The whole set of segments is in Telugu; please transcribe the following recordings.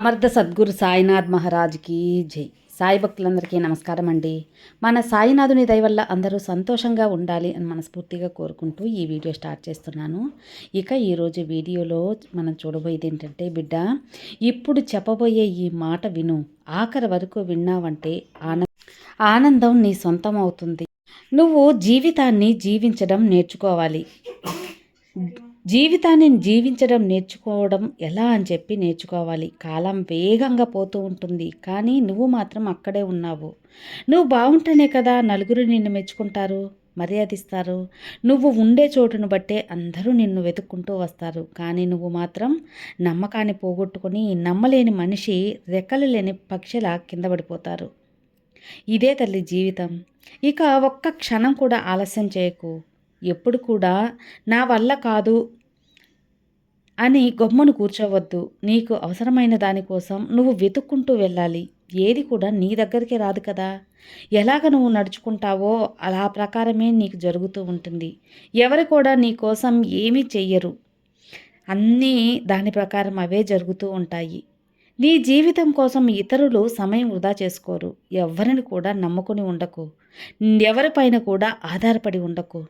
సమర్థ సద్గురు సాయినాథ్ మహారాజ్కి జై. సాయి భక్తులందరికీ నమస్కారం అండి. మన సాయినాథుని దయ వల్ల అందరూ సంతోషంగా ఉండాలి అని మనస్ఫూర్తిగా కోరుకుంటూ ఈ వీడియో స్టార్ట్ చేస్తున్నాను. ఇక ఈరోజు వీడియోలో మనం చూడబోయేది ఏంటంటే బిడ్డ ఇప్పుడు చెప్పబోయే ఈ మాట విను. ఆఖరి వరకు విన్నావంటే ఆనంద ఆనందం నీ సొంతం అవుతుంది. నువ్వు జీవితాన్ని జీవించడం నేర్చుకోవాలి. జీవితాన్ని జీవించడం నేర్చుకోవడం ఎలా అని చెప్పి నేర్చుకోవాలి. కాలం వేగంగా పోతూ ఉంటుంది. కానీ నువ్వు మాత్రం అక్కడే ఉన్నావు. నువ్వు బాగుంటేనే కదా నలుగురు నిన్ను మెచ్చుకుంటారు మర్యాదిస్తారు. నువ్వు ఉండే చోటును బట్టే అందరూ నిన్ను వెతుక్కుంటూ వస్తారు. కానీ నువ్వు మాత్రం నమ్మకాన్ని పోగొట్టుకొని నమ్మలేని మనిషి రెక్కలు లేని పక్షిలా కింద పడిపోతారు. ఇదే తల్లి జీవితం. ఇక ఒక్క క్షణం కూడా ఆలస్యం చేయకు. ఎప్పుడు కూడా నా వల్ల కాదు అని గొమ్మను కూర్చోవద్దు. నీకు అవసరమైన దానికోసం నువ్వు వెతుక్కుంటూ వెళ్ళాలి. ఏది కూడా నీ దగ్గరికి రాదు కదా. ఎలాగ నువ్వు నడుచుకుంటావో అలా ప్రకారమే నీకు జరుగుతూ ఉంటుంది. ఎవరు కూడా నీ కోసం ఏమీ చెయ్యరు. అన్నీ దాని ప్రకారం అవే జరుగుతూ ఉంటాయి. నీ జీవితం కోసం ఇతరులు సమయం వృధా చేసుకోరు. ఎవరిని కూడా నమ్ముకొని ఉండకు. ఎవరిపైన కూడా ఆధారపడి ఉండకు.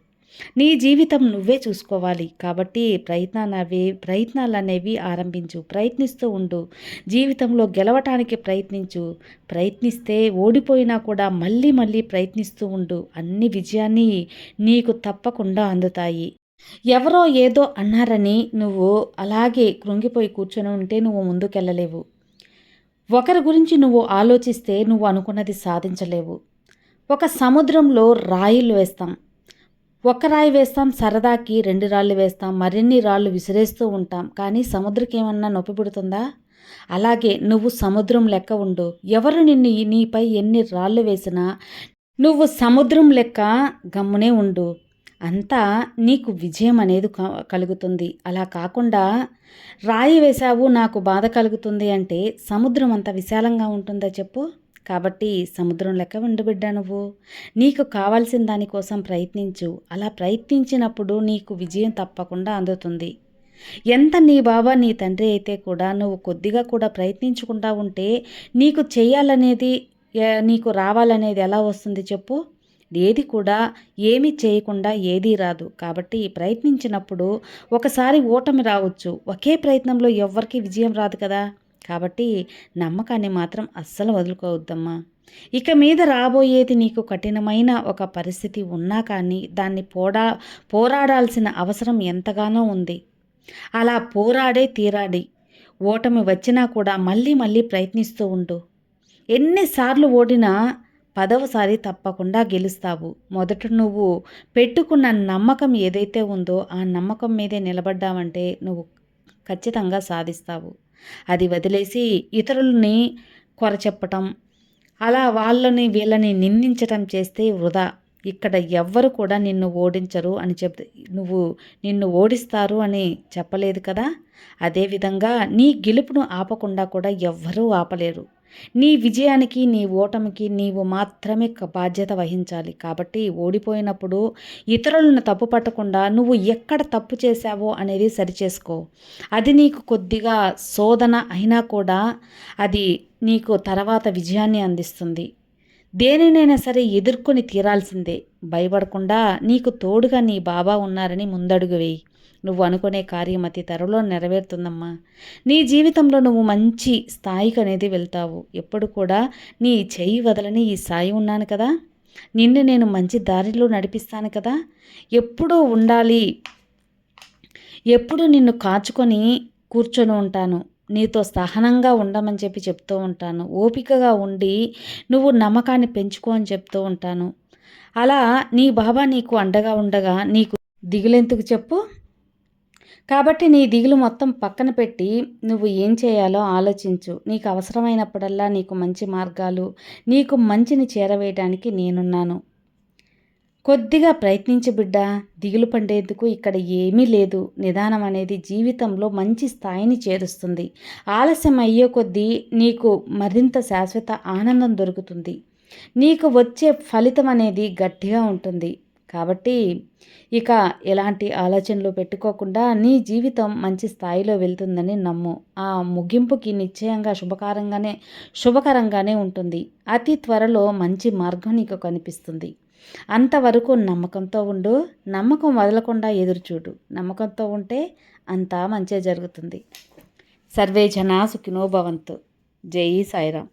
నీ జీవితం నువ్వే చూసుకోవాలి. కాబట్టి ప్రయత్నాలు ప్రయత్నాలు అనేవి ఆరంభించు. ప్రయత్నిస్తూ ఉండు. జీవితంలో గెలవటానికి ప్రయత్నించు. ప్రయత్నిస్తే ఓడిపోయినా కూడా మళ్ళీ మళ్ళీ ప్రయత్నిస్తూ ఉండు. అన్ని విజయాన్ని నీకు తప్పకుండా అందుతాయి. ఎవరో ఏదో అన్నారని నువ్వు అలాగే కృంగిపోయి కూర్చొని ఉంటే నువ్వు ముందుకెళ్ళలేవు. ఒకరి గురించి నువ్వు ఆలోచిస్తే నువ్వు అనుకున్నది సాధించలేవు. ఒక సముద్రంలో రాయిలు వేస్తాం. ఒక్క రాయి వేస్తాం సరదాకి రెండు రాళ్ళు వేస్తాం మరిన్ని రాళ్ళు విసిరేస్తూ ఉంటాం. కానీ సముద్రకి ఏమన్నా నొప్పి పుడుతుందా? అలాగే నువ్వు సముద్రం లెక్క ఉండు. ఎవరు నిన్ను నీపై ఎన్ని రాళ్ళు వేసినా నువ్వు సముద్రం లెక్క గమ్మునే ఉండు. అంతా నీకు విజయం అనేది కలుగుతుంది. అలా కాకుండా రాయి వేశావు నాకు బాధ కలుగుతుంది అంటే సముద్రం అంత విశాలంగా ఉంటుందా చెప్పు? కాబట్టి సముద్రం లెక్క ఉండబిడ్డా నువ్వు. నీకు కావాల్సిన దానికోసం ప్రయత్నించు. అలా ప్రయత్నించినప్పుడు నీకు విజయం తప్పకుండా అందుతుంది. ఎంత నీ బాబా నీ తండ్రి అయితే కూడా నువ్వు కొద్దిగా కూడా ప్రయత్నించకుండా ఉంటే నీకు చేయాలనేది నీకు రావాలనేది ఎలా వస్తుంది చెప్పు? ఏది కూడా ఏమి చేయకుండా ఏదీ రాదు. కాబట్టి ప్రయత్నించినప్పుడు ఒకసారి ఓటమి రావచ్చు. ఒకే ప్రయత్నంలో ఎవ్వరికీ విజయం రాదు కదా. కాబట్టి నమ్మకాన్ని మాత్రం అస్సలు వదులుకోవద్దమ్మా. ఇక మీద రాబోయేది నీకు కఠినమైన ఒక పరిస్థితి ఉన్నా కానీ దాన్ని పోడా పోరాడాల్సిన అవసరం ఎంతగానో ఉంది. అలా పోరాడే తీరాడి ఓటమి వచ్చినా కూడా మళ్ళీ మళ్ళీ ప్రయత్నిస్తూ ఉండు. ఎన్నిసార్లు ఓడినా పదవసారి తప్పకుండా గెలుస్తావు. మొదట నువ్వు పెట్టుకున్న నమ్మకం ఏదైతే ఉందో ఆ నమ్మకం మీదే నిలబడ్డావంటే నువ్వు ఖచ్చితంగా సాధిస్తావు. అది వదిలేసి ఇతరులని కొర చెప్పటం అలా వాళ్ళని వీళ్ళని నిందించటం చేస్తే వృధా. ఇక్కడ ఎవ్వరు కూడా నిన్ను ఓడించరు అని చెప్ నువ్వు నిన్ను ఓడిస్తారు అని చెప్పలేదు కదా? అదేవిధంగా నీ గెలుపును ఆపకుండా కూడా ఎవ్వరూ ఆపలేరు. నీ విజయానికి నీ ఓటమికి నీవు మాత్రమే బాధ్యత వహించాలి. కాబట్టి ఓడిపోయినప్పుడు ఇతరులను తప్పు పట్టకుండా నువ్వు ఎక్కడ తప్పు చేశావో అనేది సరిచేసుకో. అది నీకు కొద్దిగా శోధన అయినా కూడా అది నీకు తర్వాత విజయాన్ని అందిస్తుంది. దేనినైనా సరే ఎదుర్కొని తీరాల్సిందే. భయపడకుండా నీకు తోడుగా నీ బాబా ఉన్నారని ముందడుగు వేయి. నువ్వు అనుకునే కార్యం అతి త్వరలో నెరవేరుతుందమ్మా. నీ జీవితంలో నువ్వు మంచి స్థాయికి అనేది వెళ్తావు. ఎప్పుడు కూడా నీ చెయ్యి వదలని ఈ స్థాయి ఉన్నాను కదా. నిన్ను నేను మంచి దారిలో నడిపిస్తాను కదా. ఎప్పుడూ ఉండాలి. ఎప్పుడు నిన్ను కాచుకొని కూర్చొని ఉంటాను. నీతో సహనంగా ఉండమని చెప్పి చెప్తూ ఉంటాను. ఓపికగా ఉండి నువ్వు నమ్మకాన్ని పెంచుకో అని చెప్తూ ఉంటాను. అలా నీ బాబా నీకు అండగా ఉండగా నీకు దిగులెందుకు చెప్పు? కాబట్టి నీ దిగులు మొత్తం పక్కన పెట్టి నువ్వు ఏం చేయాలో ఆలోచించు. నీకు అవసరమైనప్పుడల్లా నీకు మంచి మార్గాలు నీకు మంచిని చేరవేయడానికి నేనున్నాను. కొద్దిగా ప్రయత్నించి బిడ్డ. దిగులు పండేందుకు ఇక్కడ ఏమీ లేదు. నిదానం అనేది జీవితంలో మంచి స్థాయిని చేరుస్తుంది. ఆలస్యం అయ్యే కొద్దీ నీకు మరింత శాశ్వత ఆనందం దొరుకుతుంది. నీకు వచ్చే ఫలితం అనేది గట్టిగా ఉంటుంది. కాబట్టి ఇక ఎలాంటి ఆలోచనలు పెట్టుకోకుండా నీ జీవితం మంచి స్థాయిలో వెళ్తుందని నమ్ము. ఆ ముగింపుకి నిశ్చయంగా శుభకరంగానే శుభకరంగానే ఉంటుంది. అతి త్వరలో మంచి మార్గం నీకు కనిపిస్తుంది. అంతవరకు నమ్మకంతో ఉండు. నమ్మకం వదలకుండా ఎదురుచూడు. నమ్మకంతో ఉంటే అంతా మంచిగా జరుగుతుంది. సర్వే జనా సుఖినో భవంతు. జై సాయిరామ్.